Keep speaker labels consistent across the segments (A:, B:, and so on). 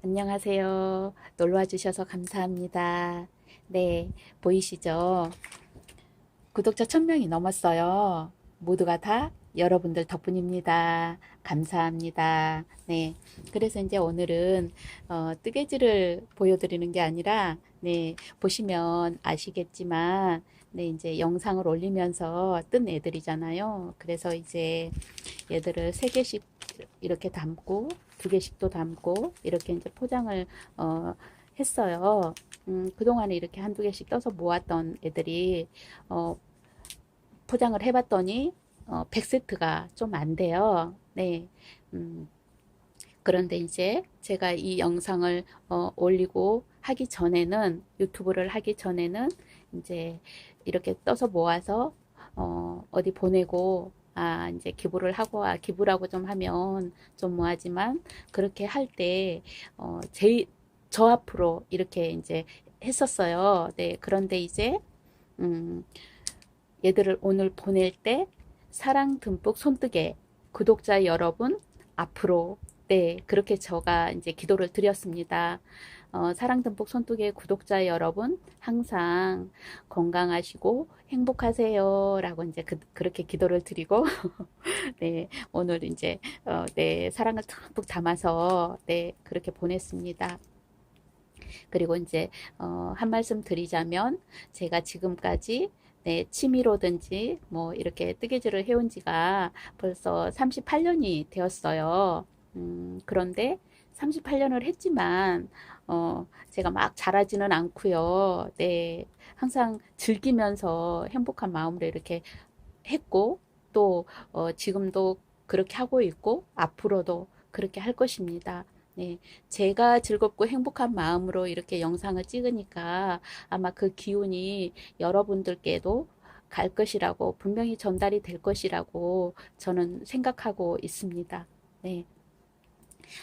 A: 안녕하세요. 놀러와 주셔서 감사합니다. 네, 보이시죠? 구독자 1000명이 넘었어요. 모두가 다 여러분들 덕분입니다. 감사합니다. 네. 그래서 이제 오늘은, 어, 뜨개질을 보여드리는 게 아니라, 네, 보시면 아시겠지만, 네, 이제 영상을 올리면서 뜬 애들이잖아요. 그래서 이제 얘들을 세 개씩 이렇게 담고, 두 개씩도 담고, 이렇게 이제 포장을, 어, 했어요. 음, 그동안에 이렇게 한두 개씩 떠서 모았던 애들이, 어, 포장을 해봤더니, 어, 100세트가 좀 안 돼요. 네. 음, 그런데 이제 제가 이 영상을 어, 올리고 하기 전에는, 유튜브를 하기 전에는, 이제 이렇게 떠서 모아서, 어, 어디 보내고, 아, 이제 기부를 하고, 아, 기부라고 좀 하면 좀 뭐하지만, 그렇게 할 때, 어, 제, 저 앞으로 이렇게 이제 했었어요. 네. 그런데 이제, 음, 얘들을 오늘 보낼 때 사랑 듬뿍 손뜨개 구독자 여러분 앞으로 네 그렇게 제가 이제 기도를 드렸습니다. 어, 사랑 듬뿍 손뜨개 구독자 여러분 항상 건강하시고 행복하세요 라고 이제 그, 그렇게 기도를 드리고 네 오늘 이제 어, 네 사랑을 듬뿍 담아서 네 그렇게 보냈습니다. 그리고 이제 어, 한 말씀 드리자면 제가 지금까지 네, 취미로든지 뭐 이렇게 뜨개질을 해온 지가 벌써 38년이 되었어요. 음, 그런데 38년을 했지만 어, 제가 막 잘하지는 않고요. 네, 항상 즐기면서 행복한 마음으로 이렇게 했고 또 어, 지금도 그렇게 하고 있고 앞으로도 그렇게 할 것입니다. 네, 제가 즐겁고 행복한 마음으로 이렇게 영상을 찍으니까 아마 그 기운이 여러분들께도 갈 것이라고 분명히 전달이 될 것이라고 저는 생각하고 있습니다. 네,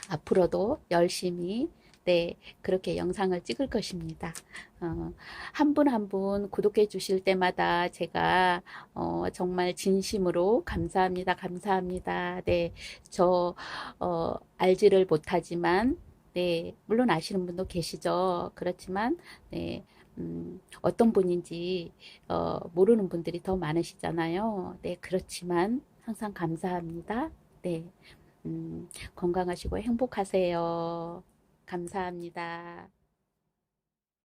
A: 앞으로도 열심히 네, 그렇게 영상을 찍을 것입니다. 어, 한분 한 분 구독해 주실 때마다 제가 어, 정말 진심으로 감사합니다. 감사합니다. 네, 저 어, 알지를 못하지만 네, 물론 아시는 분도 계시죠. 그렇지만 네, 음, 어떤 분인지 어, 모르는 분들이 더 많으시잖아요. 네, 그렇지만 항상 감사합니다. 네, 음, 건강하시고 행복하세요. 감사합니다.